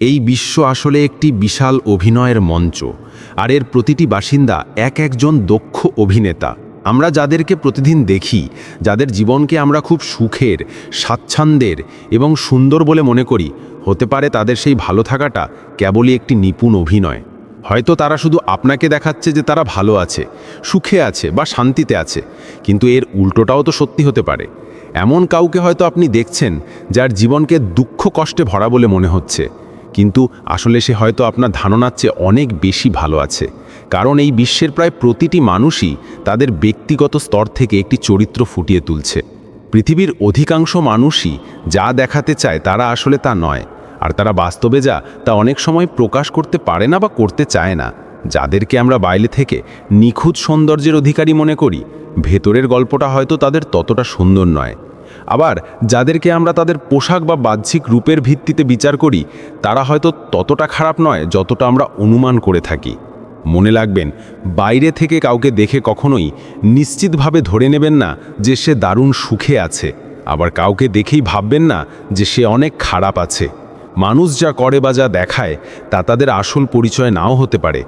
এই বিশ্ব আসলে একটি বিশাল অভিনয়ের মঞ্চ, আর এর প্রতিটি বাসিন্দা এক একজন দক্ষ অভিনেতা। আমরা যাদেরকে প্রতিদিন দেখি, যাদের জীবনকে আমরা খুব সুখের, স্বাচ্ছন্দ্যের এবং সুন্দর বলে মনে করি, হতে পারে তাদের সেই ভালো থাকাটা কেবলই একটি নিপুণ অভিনয়। হয়তো তারা শুধু আপনাকে দেখাচ্ছে যে তারা ভালো আছে, সুখে আছে বা শান্তিতে আছে, কিন্তু এর উল্টোটাও তো সত্যি হতে পারে। এমন কাউকে হয়তো আপনি দেখছেন, যার জীবনকে দুঃখ কষ্টে ভরা বলে মনে হচ্ছে। কিন্তু আসলে সে হয়তো আপনার ধারণার চেয়ে অনেক বেশি ভালো আছে। কারণ এই বিশ্বের প্রায় প্রতিটি মানুষই তাদের ব্যক্তিগত স্তর থেকে একটি চরিত্র ফুটিয়ে তুলছে। পৃথিবীর অধিকাংশ মানুষই যা দেখাতে চায় তারা আসলে তা নয়। আর তারা বাস্তবে যা, তা অনেক সময় প্রকাশ করতে পারে না বা করতে চায় না। যাদেরকে আমরা বাইরে থেকে নিখুঁত সৌন্দর্যের অধিকারী মনে করি, ভেতরের গল্পটা হয়তো তাদের ততটা সুন্দর নয়। আবার যাদেরকে আমরা তাদের পোশাক বা বাহ্যিক রূপের ভিত্তিতে বিচার করি, তারা হয়তো ততটা খারাপ নয় যতটা আমরা অনুমান করে থাকি। মনে লাগবেন বাইরে থেকে কাউকে দেখে কখনোই নিশ্চিতভাবে ধরে নেবেন না যে সে দারুণ সুখে আছে। আবার কাউকে দেখেই ভাববেন না যে সে অনেক খারাপ আছে। মানুষ যা করে বা যা দেখায়, তা তাদের আসল পরিচয় নাও হতে পারে।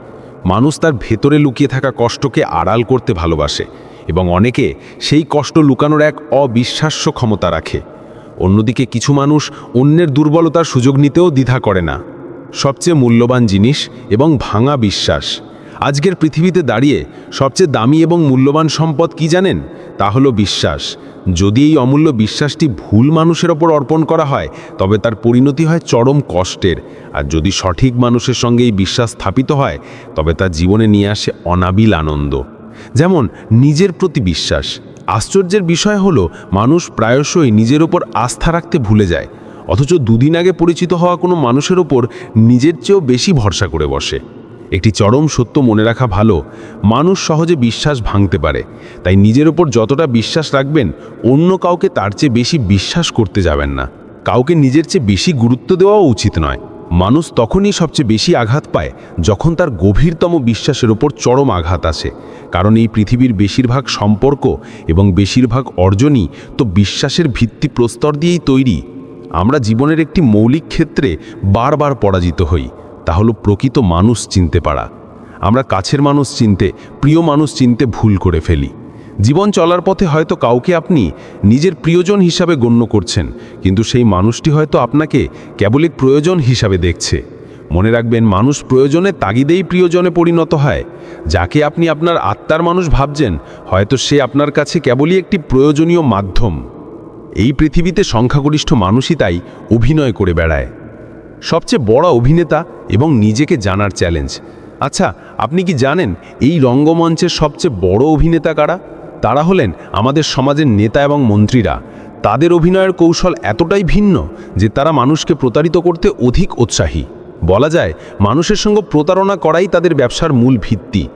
মানুষ তার ভেতরে লুকিয়ে থাকা কষ্টকে আড়াল করতে ভালোবাসে। এবং অনেকে সেই কষ্ট লুকানোর এক অবিশ্বাস্য ক্ষমতা রাখে। অন্যদিকে কিছু মানুষ অন্যের দুর্বলতার সুযোগ নিতেও দ্বিধা করে না। সবচেয়ে মূল্যবান জিনিস এবং ভাঙা বিশ্বাস। আজকের পৃথিবীতে দাঁড়িয়ে সবচেয়ে দামি এবং মূল্যবান সম্পদ কি জানেন? তা হলো বিশ্বাস। যদি এই অমূল্য বিশ্বাসটি ভুল মানুষের ওপর অর্পণ করা হয়, তবে তার পরিণতি হয় চরম কষ্টের। আর যদি সঠিক মানুষের সঙ্গে এই বিশ্বাস স্থাপিত হয়, তবে তার জীবনে নিয়ে আসে অনাবিল আনন্দ। যেমন নিজের প্রতি বিশ্বাস। আশ্চর্যের বিষয় হলো, মানুষ প্রায়শই নিজের ওপর আস্থা রাখতে ভুলে যায়। অথচ দুদিন আগে পরিচিত হওয়া কোনো মানুষের ওপর নিজের চেয়েও বেশি ভরসা করে বসে। একটি চরম সত্য মনে রাখা ভালো, মানুষ সহজে বিশ্বাস ভাঙতে পারে। তাই নিজের ওপর যতটা বিশ্বাস রাখবেন, অন্য কাউকে তার চেয়ে বেশি বিশ্বাস করতে যাবেন না। কাউকে নিজের চেয়ে বেশি গুরুত্ব দেওয়াও উচিত নয়। মানুষ তখনই সবচেয়ে বেশি আঘাত পায় যখন তার গভীরতম বিশ্বাসের ওপর চরম আঘাত আসে। কারণ এই পৃথিবীর বেশিরভাগ সম্পর্ক এবং বেশিরভাগ অর্জনই তো বিশ্বাসের ভিত্তি প্রস্তর দিয়েই তৈরি। আমরা জীবনের একটি মৌলিক ক্ষেত্রে বারবার পরাজিত হই, তা হলো প্রকৃত মানুষ চিনতে পারা। আমরা কাছের মানুষ চিনতে, প্রিয় মানুষ চিনতে ভুল করে ফেলি। জীবন চলার পথে হয়তো কাউকে আপনি নিজের প্রিয়জন হিসাবে গণ্য করছেন, কিন্তু সেই মানুষটি হয়তো আপনাকে কেবলিক প্রয়োজন হিসাবে দেখছে। মনে রাখবেন, মানুষ প্রয়োজনে তাগিদেই প্রিয়জনে পরিণত হয়। যাকে আপনি আপনার আত্মার মানুষ ভাবছেন, হয়তো সে আপনার কাছে কেবলই একটি প্রয়োজনীয় মাধ্যম। এই পৃথিবীতে সংখ্যাগরিষ্ঠ মানুষই তাই অভিনয় করে বেড়ায়। সবচেয়ে বড় অভিনেতা এবং নিজেকে জানার চ্যালেঞ্জ। আচ্ছা আপনি কি জানেন এই রঙ্গমঞ্চের সবচেয়ে বড় অভিনেতা কারা? তারা হলেন আমাদের সমাজের নেতা এবং মন্ত্রীরা। তাদের অভিনয়ের কৌশল এতটাই ভিন্ন যে তারা মানুষকে প্রতারিত করতে অধিক উৎসাহী। বলা যায়, মানুষের সঙ্গে প্রতারণা করাই তাদের ব্যবসার মূল ভিত্তি।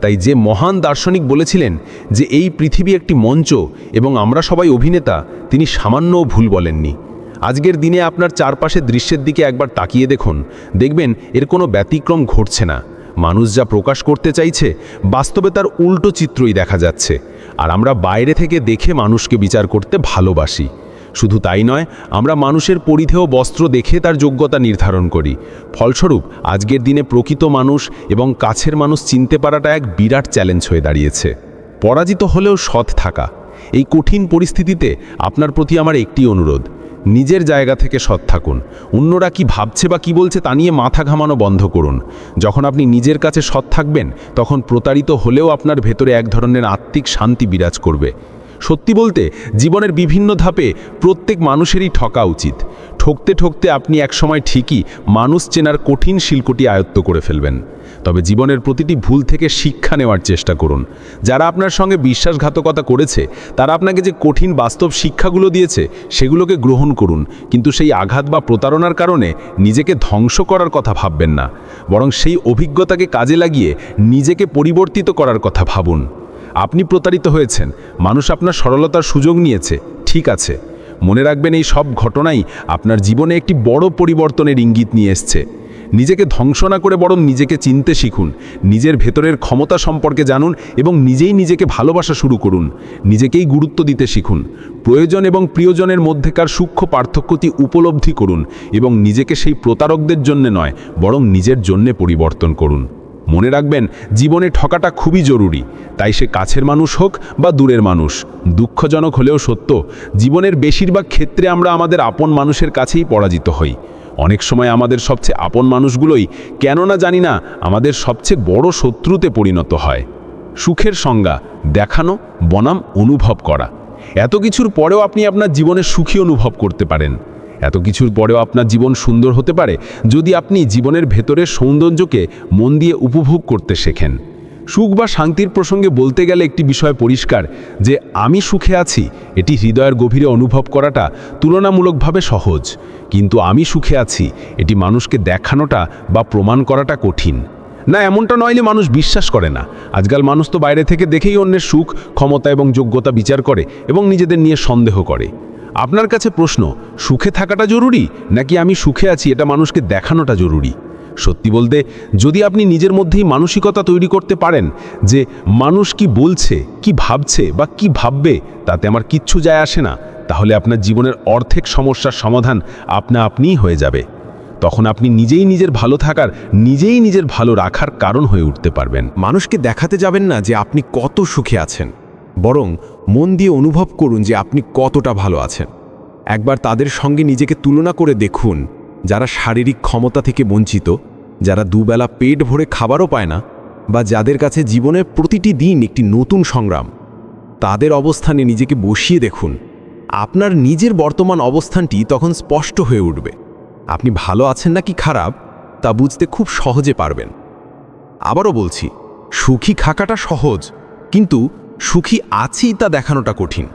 তাই যে মহান দার্শনিক বলেছিলেন যে এই পৃথিবী একটি মঞ্চ এবং আমরা সবাই অভিনেতা, তিনি সামান্যও ভুল বলেননি। আজকের দিনে আপনার চারপাশের দৃশ্যের দিকে একবার তাকিয়ে দেখুন। দেখবেন এর কোনো ব্যতিক্রম ঘটছে না। মানুষ যা প্রকাশ করতে চাইছে, বাস্তবে তার উল্টো চিত্রই দেখা যাচ্ছে। আর আমরা বাইরে থেকে দেখে মানুষকে বিচার করতে ভালোবাসি। শুধু তাই নয়, আমরা মানুষের পরিধেয় বস্ত্র দেখে তার যোগ্যতা নির্ধারণ করি। ফলস্বরূপ, আজকের দিনে প্রকৃত মানুষ এবং কাছের মানুষ চিনতে পারাটা এক বিরাট চ্যালেঞ্জ হয়ে দাঁড়িয়েছে। পরাজিত হলেও সৎ থাকা। এই কঠিন পরিস্থিতিতে আপনার প্রতি আমার একটি অনুরোধ নিজের জায়গা থেকে সৎ থাকুন। অন্যরা কি ভাবছে বা কি বলছে তা নিয়ে মাথা ঘামানো বন্ধ করুন। যখন আপনি নিজের কাছে সৎ থাকবেন, তখন প্রতারিত হলেও আপনার ভেতরে এক ধরনের আত্মিক শান্তি বিরাজ করবে। সত্যি বলতে, জীবনের বিভিন্ন ধাপে প্রত্যেক মানুষেরই ঠকা উচিত। ঠকতে ঠকতে আপনি একসময় ঠিকই মানুষ চেনার কঠিন শিল্পটি আয়ত্ত করে ফেলবেন। তবে জীবনের প্রতিটি ভুল থেকে শিক্ষা নেওয়ার চেষ্টা করুন। যারা আপনার সঙ্গে বিশ্বাসঘাতকতা করেছে, তারা আপনাকে যে কঠিন বাস্তব শিক্ষাগুলো দিয়েছে, সেগুলোকে গ্রহণ করুন। কিন্তু সেই আঘাত বা প্রতারণার কারণে নিজেকে ধ্বংস করার কথা ভাববেন না। বরং সেই অভিজ্ঞতাকে কাজে লাগিয়ে নিজেকে পরিবর্তিত করার কথা ভাবুন। আপনি প্রতারিত হয়েছেন, মানুষ আপনার সরলতার সুযোগ নিয়েছে, ঠিক আছে। মনে রাখবেন এই সব ঘটনাই আপনার জীবনে একটি বড় পরিবর্তনের ইঙ্গিত নিয়ে এসছে। নিজেকে ধ্বংস না করে বরং নিজেকে চিনতে শিখুন। নিজের ভেতরের ক্ষমতা সম্পর্কে জানুন এবং নিজেই নিজেকে ভালোবাসা শুরু করুন। নিজেকেই গুরুত্ব দিতে শিখুন। প্রয়োজন এবং প্রিয়জনের মধ্যেকার সূক্ষ্ম পার্থক্যটি উপলব্ধি করুন এবং নিজেকে সেই প্রতারকদের জন্যে নয়, বরং নিজের জন্যে পরিবর্তন করুন। মনে রাখবেন, জীবনে ঠকাটা খুবই জরুরি। তাই সে কাছের মানুষ হোক বা দূরের মানুষ। দুঃখজনক হলেও সত্য, জীবনের বেশিরভাগ ক্ষেত্রে আমরা আমাদের আপন মানুষের কাছেই পরাজিত হই। অনেক সময় আমাদের সবচেয়ে আপন মানুষগুলোই কেননা জানি না আমাদের সবচেয়ে বড় শত্রুতে পরিণত হয়। সুখের সংজ্ঞা, দেখানো, বনাম, অনুভব করা। এত কিছুর পরেও আপনি আপনার জীবনে সুখী অনুভব করতে পারেন। এত কিছুর পরেও আপনার জীবন সুন্দর হতে পারে যদি আপনি জীবনের ভেতরের সৌন্দর্যকে মন দিয়ে উপভোগ করতে শেখেন। সুখ বা শান্তির প্রসঙ্গে বলতে গেলে একটি বিষয় পরিষ্কার, যে আমি সুখে আছি, এটি হৃদয়ের গভীরে অনুভব করাটা তুলনামূলকভাবে সহজ। কিন্তু আমি সুখে আছি, এটি মানুষকে দেখানোটা বা প্রমাণ করাটা কঠিন। না, এমনটা নইলে মানুষ বিশ্বাস করে না। আজকাল মানুষ তো বাইরে থেকে দেখেই অন্যের সুখ, ক্ষমতা এবং যোগ্যতা বিচার করে এবং নিজেদের নিয়ে সন্দেহ করে। আপনার কাছে প্রশ্ন, সুখে থাকাটা জরুরি, নাকি আমি সুখে আছি, এটা মানুষকে দেখানোটা জরুরি? সত্যি বলতে, যদি আপনি নিজের মধ্যেই মানসিকতা তৈরি করতে পারেন যে মানুষ কি বলছে, কি ভাবছে বা কি ভাববে, তাতে আমার কিচ্ছু যায় আসে না, তাহলে আপনার জীবনের অর্ধেক সমস্যার সমাধান আপনা আপনিই হয়ে যাবে। তখন আপনি নিজেই নিজের ভালো থাকার, নিজেই নিজের ভালো রাখার কারণ হয়ে উঠতে পারবেন। মানুষকে দেখাতে যাবেন না যে আপনি কত সুখে আছেন, বরং মন দিয়ে অনুভব করুন যে আপনি কতটা ভালো আছেন। একবার তাদের সঙ্গে নিজেকে তুলনা করে দেখুন যারা শারীরিক ক্ষমতা থেকে বঞ্চিত, যারা দুবেলা পেট ভরে খাবারও পায় না, বা যাদের কাছে জীবনের প্রতিটি দিন একটি নতুন সংগ্রাম, তাদের অবস্থানে নিজেকে বসিয়ে দেখুন। আপনার নিজের বর্তমান অবস্থানটি তখন স্পষ্ট হয়ে উঠবে। আপনি ভালো আছেন নাকি খারাপ, তা বুঝতে খুব সহজে পারবেন। আবারও বলছি, সুখী থাকাটা সহজ, কিন্তু সুখী আছি তা দেখানোটা কঠিন।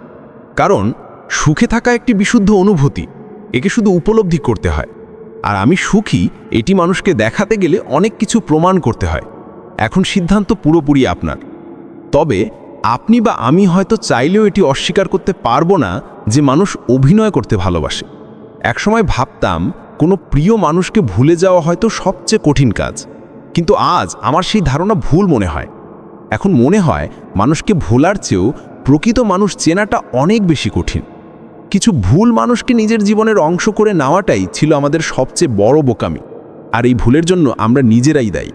কারণ, সুখে থাকা একটি বিশুদ্ধ অনুভূতি, একে শুধু উপলব্ধি করতে হয়। আর আমি সুখী এটি মানুষকে দেখাতে গেলে অনেক কিছু প্রমাণ করতে হয়। এখন সিদ্ধান্ত পুরোপুরি আপনার। তবে আপনি বা আমি হয়তো চাইলেও এটি অস্বীকার করতে পারব না যে মানুষ অভিনয় করতে ভালোবাসে। একসময় ভাবতাম, কোনো প্রিয় মানুষকে ভুলে যাওয়া হয়তো সবচেয়ে কঠিন কাজ। কিন্তু আজ আমার সেই ধারণা ভুল মনে হয়। এখন মনে হয়, মানুষকে ভোলার চেয়েও প্রকৃত মানুষ চেনাটা অনেক বেশি কঠিন। কিছু ভুল মানুষকে নিজের জীবনের অংশ করে নেওয়াটাই ছিল আমাদের সবচেয়ে বড় বোকামি। আর এই ভুলের জন্য আমরা নিজেরাই দায়ী।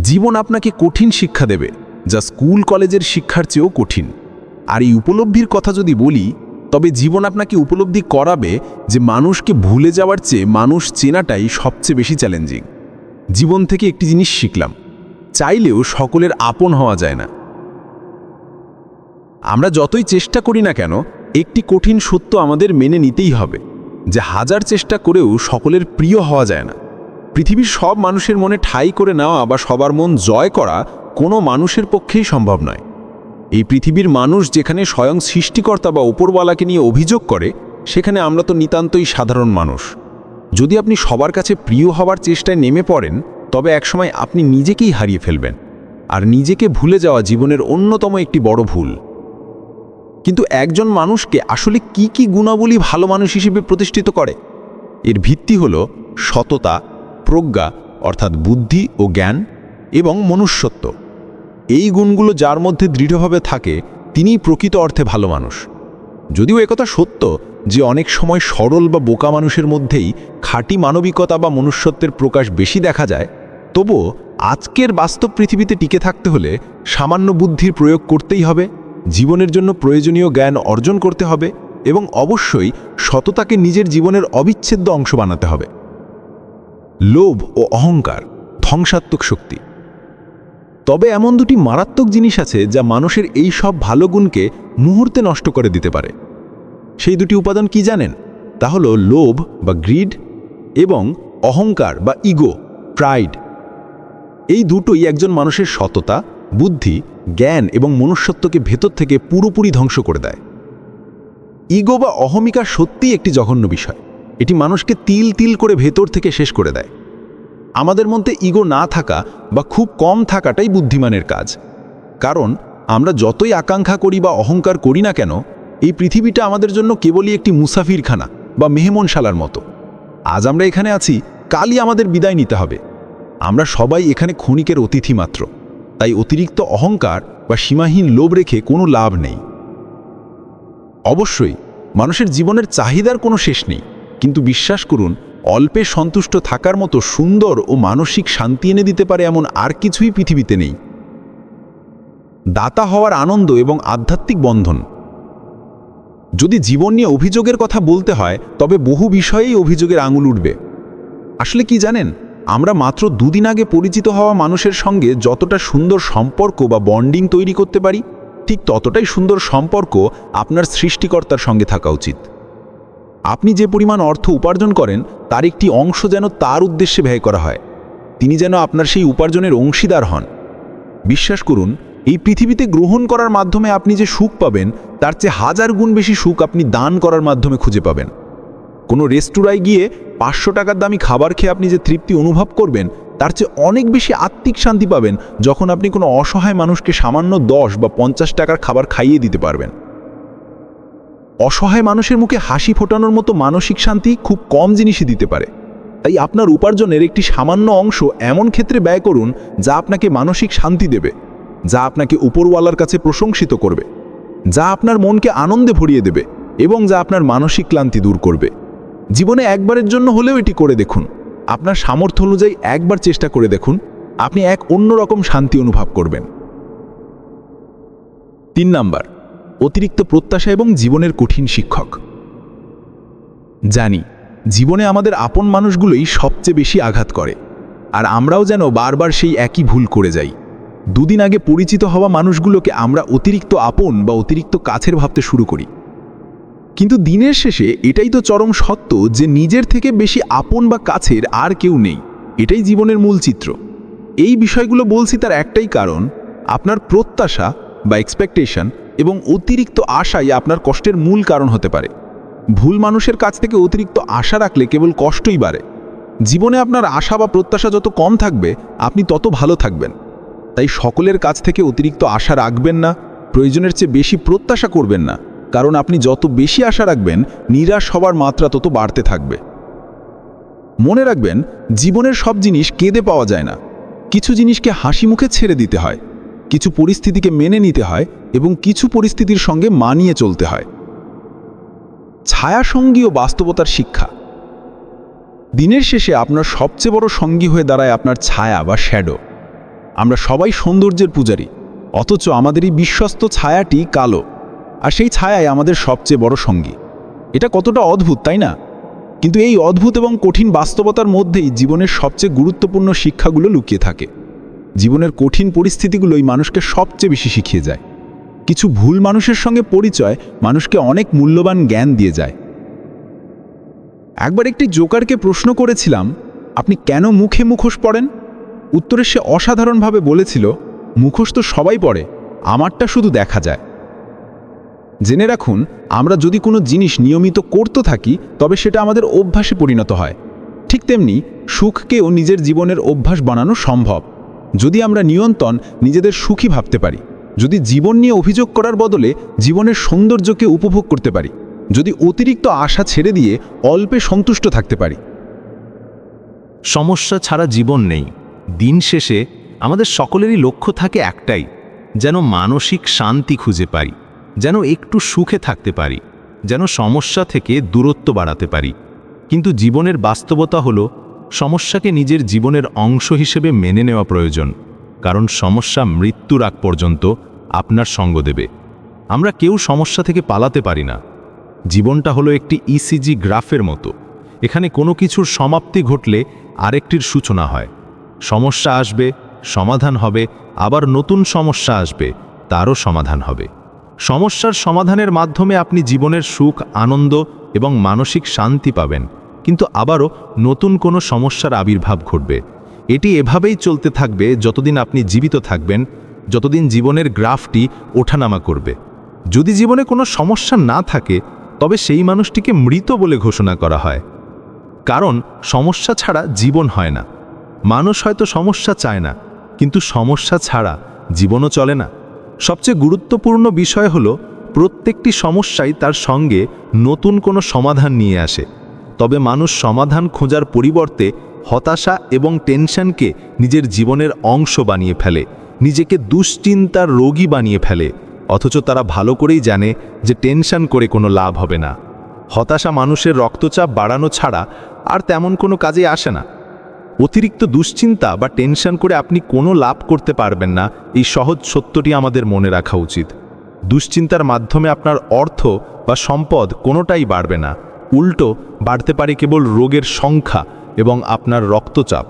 জীবন আপনাকে কঠিন শিক্ষা দেবে, যা স্কুল কলেজের শিক্ষার চেয়েও কঠিন। আর এই উপলব্ধির কথা যদি বলি, তবে জীবন আপনাকে উপলব্ধি করাবে যে মানুষকে ভুলে যাওয়ার চেয়ে মানুষ চেনাটাই সবচেয়ে বেশি চ্যালেঞ্জিং জীবন থেকে একটি জিনিস শিখলাম, চাইলেও সকলের আপন হওয়া যায় না। আমরা যতই চেষ্টা করি না কেন একটি কঠিন সত্য আমাদের মেনে নিতেই হবে, যে হাজার চেষ্টা করেও সকলের প্রিয় হওয়া যায় না। পৃথিবীর সব মানুষের মনে ঠাই করে নেওয়া বা সবার মন জয় করা কোনো মানুষের পক্ষেই সম্ভব নয়। এই পৃথিবীর মানুষ যেখানে স্বয়ং সৃষ্টিকর্তা বা ওপরওয়ালাকে নিয়ে অভিযোগ করে, সেখানে আমরা তো নিতান্তই সাধারণ মানুষ। যদি আপনি সবার কাছে প্রিয় হওয়ার চেষ্টায় নেমে পড়েন, তবে একসময় আপনি নিজেকেই হারিয়ে ফেলবেন। আর নিজেকে ভুলে যাওয়া জীবনের অন্যতম একটি বড় ভুল। কিন্তু একজন মানুষকে আসলে কি কি গুণাবলী ভালো মানুষ হিসেবে প্রতিষ্ঠিত করে? এর ভিত্তি হল সততা, প্রজ্ঞা, অর্থাৎ বুদ্ধি ও জ্ঞান এবং মনুষ্যত্ব। এই গুণগুলো যার মধ্যে দৃঢ়ভাবে থাকে, তিনিই প্রকৃত অর্থে ভালো মানুষ। যদিও একথা সত্য যে অনেক সময় সরল বা বোকা মানুষের মধ্যেই খাঁটি মানবিকতা বা মনুষ্যত্বের প্রকাশ বেশি দেখা যায়, তবুও আজকের বাস্তব পৃথিবীতে টিকে থাকতে হলে সামান্য বুদ্ধির প্রয়োগ করতেই হবে। জীবনের জন্য প্রয়োজনীয় জ্ঞান অর্জন করতে হবে এবং অবশ্যই সততাকে নিজের জীবনের অবিচ্ছেদ্য অংশ বানাতে হবে। লোভ ও অহংকার ধ্বংসাত্মক শক্তি। তবে এমন দুটি মারাত্মক জিনিস আছে যা মানুষের এই সব ভালো গুণকে মুহূর্তে নষ্ট করে দিতে পারে। সেই দুটি উপাদান কি জানেন? তা হল লোভ বা গ্রিড এবং অহংকার বা ইগো, প্রাইড। এই দুটোই একজন মানুষের সততা, বুদ্ধি জ্ঞান এবং মনুষ্যত্বকে ভেতর থেকে পুরোপুরি ধ্বংস করে দেয়। ইগো বা অহমিকা সত্যিই একটি জঘন্য বিষয়। এটি মানুষকে তিল তিল করে ভেতর থেকে শেষ করে দেয়। আমাদের মধ্যে ইগো না থাকা বা খুব কম থাকাটাই বুদ্ধিমানের কাজ। কারণ আমরা যতই আকাঙ্ক্ষা করি বা অহংকার করি না কেন, এই পৃথিবীটা আমাদের জন্য কেবলই একটি মুসাফিরখানা বা মেহমনশালার মতো। আজ আমরা এখানে আছি, কালই আমাদের বিদায় নিতে হবে। আমরা সবাই এখানে ক্ষণিকের অতিথি মাত্র। তাই অতিরিক্ত অহংকার বা সীমাহীন লোভ রেখে কোনো লাভ নেই। অবশ্যই, মানুষের জীবনের চাহিদার কোনো শেষ নেই, কিন্তু বিশ্বাস করুন, অল্পে সন্তুষ্ট থাকার মতো সুন্দর ও মানসিক শান্তি এনে দিতে পারে এমন আর কিছুই পৃথিবীতে নেই। দাতা হওয়ার আনন্দ এবং আধ্যাত্মিক বন্ধন। যদি জীবন নিয়ে অভিযোগের কথা বলতে হয়, তবে বহু বিষয়েই অভিযোগের আঙুল উঠবে। আসলে কি জানেন? আমরা মাত্র দুদিন আগে পরিচিত হওয়া মানুষের সঙ্গে যতটা সুন্দর সম্পর্ক বা বন্ডিং তৈরি করতে পারি, ঠিক ততটাই সুন্দর সম্পর্ক আপনার সৃষ্টিকর্তার সঙ্গে থাকা উচিত। আপনি যে পরিমাণ অর্থ উপার্জন করেন, তার একটি অংশ যেন তার উদ্দেশ্যে ব্যয় করা হয়। তিনি যেন আপনার সেই উপার্জনের অংশীদার হন। বিশ্বাস করুন, এই পৃথিবীতে গ্রহণ করার মাধ্যমে আপনি যে সুখ পাবেন, তার চেয়ে হাজার গুণ বেশি সুখ আপনি দান করার মাধ্যমে খুঁজে পাবেন। কোনো রেস্তোরাঁয় গিয়ে পাঁচশো টাকার দামি খাবার খেয়ে আপনি যে তৃপ্তি অনুভব করবেন, তার চেয়ে অনেক বেশি আত্মিক শান্তি পাবেন যখন আপনি কোনো অসহায় মানুষকে সামান্য দশ বা পঞ্চাশ টাকার খাবার খাইয়ে দিতে পারবেন। অসহায় মানুষের মুখে হাসি ফোটানোর মতো মানসিক শান্তি খুব কম জিনিসই দিতে পারে। তাই আপনার উপার্জনের একটি সামান্য অংশ এমন ক্ষেত্রে ব্যয় করুন যা আপনাকে মানসিক শান্তি দেবে, যা আপনাকে উপরওয়ালার কাছে প্রশংসিত করবে, যা আপনার মনকে আনন্দে ভরিয়ে দেবে এবং যা আপনার মানসিক ক্লান্তি দূর করবে। জীবনে একবারের জন্য হলেও এটি করে দেখুন। আপনার সামর্থ্য অনুযায়ী একবার চেষ্টা করে দেখুন, আপনি এক অন্যরকম শান্তি অনুভব করবেন। তিন নাম্বার, অতিরিক্ত প্রত্যাশা এবং জীবনের কঠিন শিক্ষক। জানি, জীবনে আমাদের আপন মানুষগুলোই সবচেয়ে বেশি আঘাত করে, আর আমরাও যেন বারবার সেই একই ভুল করে যাই। দুদিন আগে পরিচিত হওয়া মানুষগুলোকে আমরা অতিরিক্ত আপন বা অতিরিক্ত কাছের ভাবতে শুরু করি। কিন্তু দিনের শেষে এটাই তো চরম সত্য যে নিজের থেকে বেশি আপন বা কাছের আর কেউ নেই। এটাই জীবনের মূল চিত্র। এই বিষয়গুলো বলছি তার একটাই কারণ, আপনার প্রত্যাশা বা এক্সপেকটেশন এবং অতিরিক্ত আশাই আপনার কষ্টের মূল কারণ হতে পারে। ভুল মানুষের কাছ থেকে অতিরিক্ত আশা রাখলে কেবল কষ্টই বাড়ে। জীবনে আপনার আশা বা প্রত্যাশা যত কম থাকবে, আপনি তত ভালো থাকবেন। তাই সকলের কাছ থেকে অতিরিক্ত আশা রাখবেন না, প্রয়োজনের চেয়ে বেশি প্রত্যাশা করবেন না। কারণ আপনি যত বেশি আশা রাখবেন, নিরাশ হবার মাত্রা তত বাড়তে থাকবে। মনে রাখবেন, জীবনের সব জিনিস কেঁদে পাওয়া যায় না। কিছু জিনিসকে হাসি মুখে ছেড়ে দিতে হয়, কিছু পরিস্থিতিকে মেনে নিতে হয় এবং কিছু পরিস্থিতির সঙ্গে মানিয়ে চলতে হয়। ছায়াসঙ্গী ও বাস্তবতার শিক্ষা। দিনের শেষে আপনার সবচেয়ে বড় সঙ্গী হয়ে দাঁড়ায় আপনার ছায়া বা শ্যাডো। আমরা সবাই সৌন্দর্যের পূজারী, অথচ আমাদের এই বিশ্বস্ত ছায়াটি কালো। আর সেই ছায়াই আমাদের সবচেয়ে বড় সঙ্গী। এটা কতটা অদ্ভুত, তাই না? কিন্তু এই অদ্ভুত এবং কঠিন বাস্তবতার মধ্যেই জীবনের সবচেয়ে গুরুত্বপূর্ণ শিক্ষাগুলো লুকিয়ে থাকে। জীবনের কঠিন পরিস্থিতিগুলোই মানুষকে সবচেয়ে বেশি শিখিয়ে যায়। কিছু ভুল মানুষের সঙ্গে পরিচয় মানুষকে অনেক মূল্যবান জ্ঞান দিয়ে যায়। একবার একটি জোকারকে প্রশ্ন করেছিলাম, আপনি কেন মুখে মুখোশ পড়েন? উত্তরে সে অসাধারণভাবে বলেছিল, মুখোশ তো সবাই পড়ে, আমারটা শুধু দেখা যায়। জেনে রাখুন, আমরা যদি কোনো জিনিস নিয়মিত করতে থাকি, তবে সেটা আমাদের অভ্যাসে পরিণত হয়। ঠিক তেমনি, সুখকেও নিজের জীবনের অভ্যাস বানানো সম্ভব। যদি আমরা নিয়ন্ত্রণ নিজেদের সুখী ভাবতে পারি, যদি জীবন নিয়ে অভিযোগ করার বদলে জীবনের সৌন্দর্যকে উপভোগ করতে পারি, যদি অতিরিক্ত আশা ছেড়ে দিয়ে অল্পে সন্তুষ্ট থাকতে পারি। সমস্যা ছাড়া জীবন নেই। দিন শেষে আমাদের সকলেরই লক্ষ্য থাকে একটাই, যেন মানসিক শান্তি খুঁজে পাই। যেন একটু সুখে থাকতে পারি, যেন সমস্যা থেকে দূরত্ব বাড়াতে পারি। কিন্তু জীবনের বাস্তবতা হলো, সমস্যাকে নিজের জীবনের অংশ হিসেবে মেনে নেওয়া প্রয়োজন, কারণ সমস্যা মৃত্যুর আগ পর্যন্ত আপনার সঙ্গ দেবে। আমরা কেউ সমস্যা থেকে পালাতে পারি না। জীবনটা হলো একটি ইসিজি গ্রাফের মতো, এখানে কোনো কিছুর সমাপ্তি ঘটলে আরেকটির সূচনা হয়। সমস্যা আসবে, সমাধান হবে, আবার নতুন সমস্যা আসবে, তারও সমাধান হবে। সমস্যার সমাধানের মাধ্যমে আপনি জীবনের সুখ, আনন্দ এবং মানসিক শান্তি পাবেন। কিন্তু আবারও নতুন কোনো সমস্যার আবির্ভাব ঘটবে। এটি এভাবেই চলতে থাকবে যতদিন আপনি জীবিত থাকবেন, যতদিন জীবনের গ্রাফটি ওঠানামা করবে। যদি জীবনে কোনো সমস্যা না থাকে, তবে সেই মানুষটিকে মৃত বলে ঘোষণা করা হয়। কারণ সমস্যা ছাড়া জীবন হয় না। মানুষ হয়তো সমস্যা চায় না, কিন্তু সমস্যা ছাড়া জীবনও চলে না। সবচেয়ে গুরুত্বপূর্ণ বিষয় হলো, প্রত্যেকটি সমস্যাই তার সঙ্গে নতুন কোনো সমাধান নিয়ে আসে। তবে মানুষ সমাধান খোঁজার পরিবর্তে হতাশা এবং টেনশনকে নিজের জীবনের অংশ বানিয়ে ফেলে, নিজেকে দুশ্চিন্তার রোগী বানিয়ে ফেলে, অথচ তারা ভালো করেই জানে যে টেনশন করে কোনো লাভ হবে না। হতাশা মানুষের রক্তচাপ বাড়ানো ছাড়া আর তেমন কোনো কাজে আসে না। অতিরিক্ত দুশ্চিন্তা বা টেনশন করে আপনি কোনো লাভ করতে পারবেন না, এই সহজ সত্যটি আমাদের মনে রাখা উচিত। দুশ্চিন্তার মাধ্যমে আপনার অর্থ বা সম্পদ কোনোটাই বাড়বে না। উল্টো, বাড়তে পারে কেবল রোগের সংখ্যা এবং আপনার রক্তচাপ।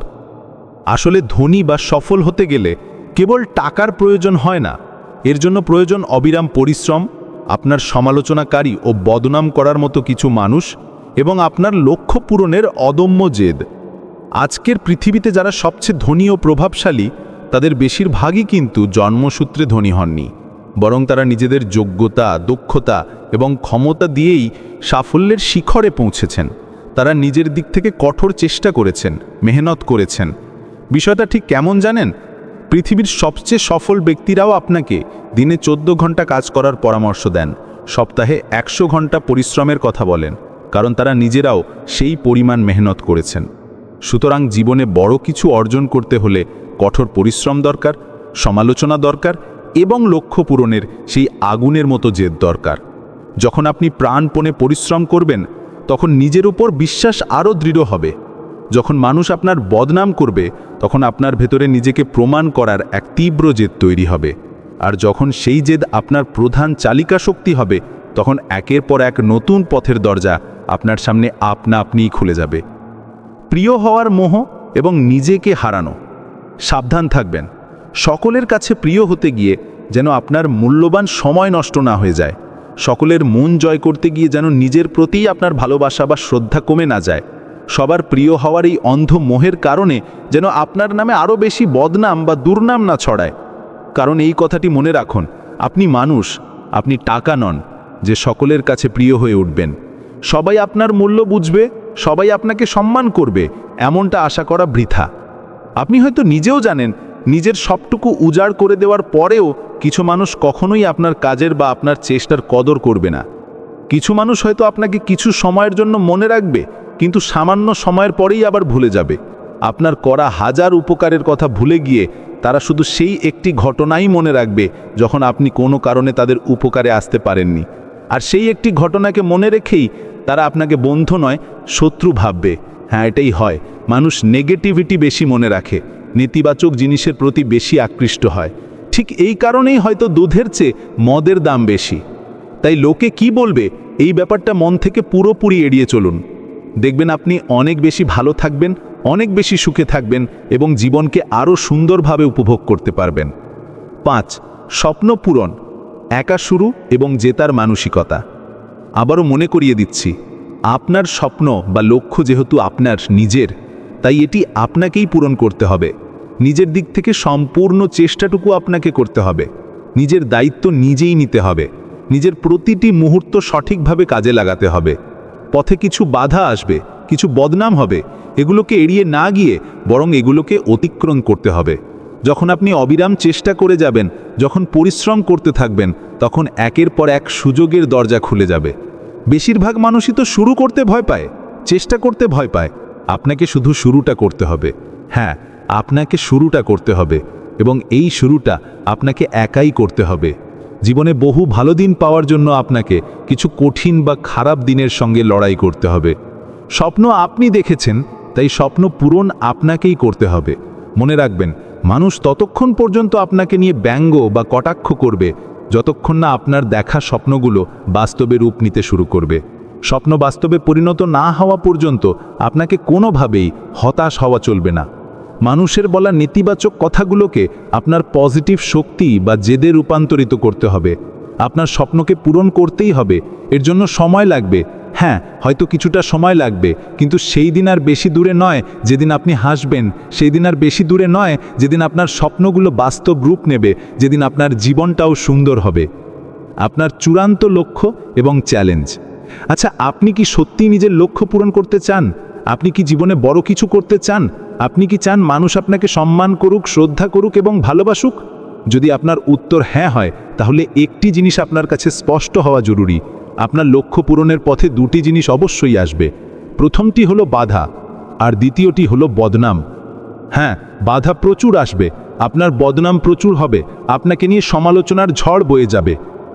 আসলে ধনী বা সফল হতে গেলে কেবল টাকার প্রয়োজন হয় না। এর জন্য প্রয়োজন অবিরাম পরিশ্রম, আপনার সমালোচনাকারী ও বদনাম করার মতো কিছু মানুষ এবং আপনার লক্ষ্য পূরণের অদম্য জেদ। আজকের পৃথিবীতে যারা সবচেয়ে ধনী ও প্রভাবশালী, তাদের বেশিরভাগই কিন্তু জন্মসূত্রে ধনী হননি। বরং তারা নিজেদের যোগ্যতা, দক্ষতা এবং ক্ষমতা দিয়েই সাফল্যের শিখরে পৌঁছেছেন। তারা নিজের দিক থেকে কঠোর চেষ্টা করেছেন, মেহনত করেছেন। বিষয়টা ঠিক কেমন জানেন? পৃথিবীর সবচেয়ে সফল ব্যক্তিরাও আপনাকে দিনে চোদ্দ ঘণ্টা কাজ করার পরামর্শ দেন, সপ্তাহে একশো ঘণ্টা পরিশ্রমের কথা বলেন, কারণ তারা নিজেরাও সেই পরিমাণ মেহনত করেছেন। সুতরাং জীবনে বড় কিছু অর্জন করতে হলে কঠোর পরিশ্রম দরকার, সমালোচনা দরকার এবং লক্ষ্য পূরণের সেই আগুনের মতো জেদ দরকার। যখন আপনি প্রাণপণে পরিশ্রম করবেন, তখন নিজের উপর বিশ্বাস আরও দৃঢ় হবে। যখন মানুষ আপনার বদনাম করবে, তখন আপনার ভেতরে নিজেকে প্রমাণ করার এক তীব্র জেদ তৈরি হবে। আর যখন সেই জেদ আপনার প্রধান চালিকা শক্তি হবে, তখন একের পর এক নতুন পথের দরজা আপনার সামনে আপনা আপনিই খুলে যাবে। প্রিয় হওয়ার মোহ এবং নিজেকে হারানো। সাবধান থাকবেন। সকলের কাছে প্রিয় হতে গিয়ে যেন আপনার মূল্যবান সময় নষ্ট না হয়ে যায়। সকলের মন জয় করতে গিয়ে যেন নিজের প্রতিই আপনার ভালোবাসা বা শ্রদ্ধা কমে না যায়। সবার প্রিয় হওয়ার এই অন্ধ মোহের কারণে যেন আপনার নামে আরও বেশি বদনাম বা দুর্নাম না ছড়ায়। কারণ এই কথাটি মনে রাখুন, আপনি মানুষ, আপনি টাকা নন, যে সকলের কাছে প্রিয় হয়ে উঠবেন। সবাই আপনার মূল্য বুঝবে সবাই আপনাকে সম্মান করবে, এমনটা আশা করা বৃথা। আপনি হয়তো নিজেও জানেন, নিজের সবটুকু উজাড় করে দেওয়ার পরেও কিছু মানুষ কখনোই আপনার কাজের বা আপনার চেষ্টার কদর করবে না। কিছু মানুষ হয়তো আপনাকে কিছু সময়ের জন্য মনে রাখবে, কিন্তু সামান্য সময়ের পরেই আবার ভুলে যাবে। আপনার করা হাজার উপকারের কথা ভুলে গিয়ে তারা শুধু সেই একটি ঘটনাই মনে রাখবে, যখন আপনি কোনো কারণে তাদের উপকারে আসতে পারেননি। আর সেই একটি ঘটনাকে মনে রেখেই তারা আপনাকে বন্ধু নয়, শত্রু ভাববে। হ্যাঁ এটাই হয়। মানুষ নেগেটিভিটি বেশি মনে রাখে। নেতিবাচক জিনিসের প্রতি বেশি আকৃষ্ট হয়। ঠিক এই কারণেই হয়তো দুধের চেয়ে মদের দাম বেশি। তাই লোকে কি বলবে? এই ব্যাপারটা মন থেকে পুরোপুরি এড়িয়ে চলুন। দেখবেন আপনি অনেক বেশি ভালো থাকবেন, অনেক বেশি সুখে থাকবেন এবং জীবনকে আরও সুন্দরভাবে উপভোগ করতে পারবেন। পাঁচ, স্বপ্ন পূরণ। একা শুরু এবং জেতার মানসিকতা। আবারও মনে করিয়ে দিচ্ছি, আপনার স্বপ্ন বা লক্ষ্য যেহেতু আপনার নিজের, তাই এটি আপনাকেই পূরণ করতে হবে। নিজের দিক থেকে সম্পূর্ণ চেষ্টাটুকু আপনাকে করতে হবে। নিজের দায়িত্ব নিজেই নিতে হবে। নিজের প্রতিটি মুহূর্ত সঠিকভাবে কাজে লাগাতে হবে। পথে কিছু বাধা আসবে, কিছু বদনাম হবে, এগুলোকে এড়িয়ে না গিয়ে বরং এগুলোকে অতিক্রম করতে হবে। যখন আপনি অবিরাম চেষ্টা করে যাবেন, যখন পরিশ্রম করতে থাকবেন, তখন একের পর এক সুযোগের দরজা খুলে যাবে। বেশিরভাগ মানুষই তো শুরু করতে ভয় পায়, চেষ্টা করতে ভয় পায়। আপনাকে শুধু শুরুটা করতে হবে। হ্যাঁ আপনাকে শুরুটা করতে হবে এবং এই শুরুটা আপনাকে একাই করতে হবে। জীবনে বহু ভালো দিন পাওয়ার জন্য আপনাকে কিছু কঠিন বা খারাপ দিনের সঙ্গে লড়াই করতে হবে। স্বপ্ন আপনি দেখেছেন, তাই স্বপ্ন পূরণ আপনাকেই করতে হবে। মনে রাখবেন মানুষ ততক্ষণ পর্যন্ত আপনাকে নিয়ে ব্যঙ্গ বা কটাক্ষ করবে, যতক্ষণ না আপনার দেখা স্বপ্নগুলো বাস্তবে রূপ নিতে শুরু করবে। স্বপ্ন বাস্তবে পরিণত না হওয়া পর্যন্ত আপনাকে কোনোভাবেই হতাশ হওয়া চলবে না। মানুষের বলা নেতিবাচক কথাগুলোকে আপনার পজিটিভ শক্তি বা জেদে রূপান্তরিত করতে হবে। আপনার স্বপ্নকে পূরণ করতেই হবে, এর জন্য সময় লাগবে হ্যাঁ হয়তো কিছুটা সময় লাগবে, কিন্তু সেই দিন আর বেশি দূরে নয় যেদিন আপনি হাসবেন, সেই দিন আর বেশি দূরে নয় যেদিন আপনার স্বপ্নগুলো বাস্তব রূপ নেবে, যেদিন আপনার জীবনটাও সুন্দর হবে। আপনার চূড়ান্ত লক্ষ্য এবং চ্যালেঞ্জ। আচ্ছা আপনি কি সত্যি নিজের লক্ষ্য পূরণ করতে চান? আপনি কি জীবনে বড় কিছু করতে চান? আপনি কি চান মানুষ আপনাকে সম্মান করুক, শ্রদ্ধা করুক এবং ভালোবাসুক? যদি আপনার উত্তর হ্যাঁ হয়, তাহলে একটি জিনিস আপনার কাছে স্পষ্ট হওয়া জরুরি আপনার লক্ষ্য পূরণের পথে দুটি জিনিস অবশ্যই আসবে। প্রথমটি হলো বাধা, আর দ্বিতীয়টি হলো বদনাম। হ্যাঁ বাধা প্রচুর আসবে। আপনার বদনাম প্রচুর হবে। আপনাকে নিয়ে সমালোচনার ঝড় বয়ে যাবে।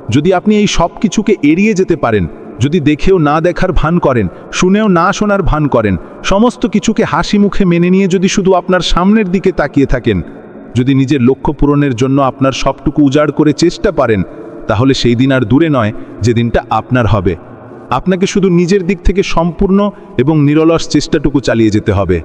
যদি আপনি এই সব কিছুকে এড়িয়ে যেতে পারেন, যদি দেখেও না দেখার ভান করেন, শুনেও না শোনার ভান করেন, সমস্ত কিছুকে হাসি মুখে মেনে নিয়ে যদি শুধু আপনার সামনের দিকে তাকিয়ে থাকেন, যদি নিজের লক্ষ্য পূরণের জন্য আপনার সবটুকু উজাড় করে চেষ্টা পারেন তাহলে সেই দিন আর দূরে নয় যে দিনটা আপনার হবে। আপনাকে শুধু নিজের দিক থেকে সম্পূর্ণ এবং নিরলস চেষ্টাটুকু চালিয়ে যেতে হবে।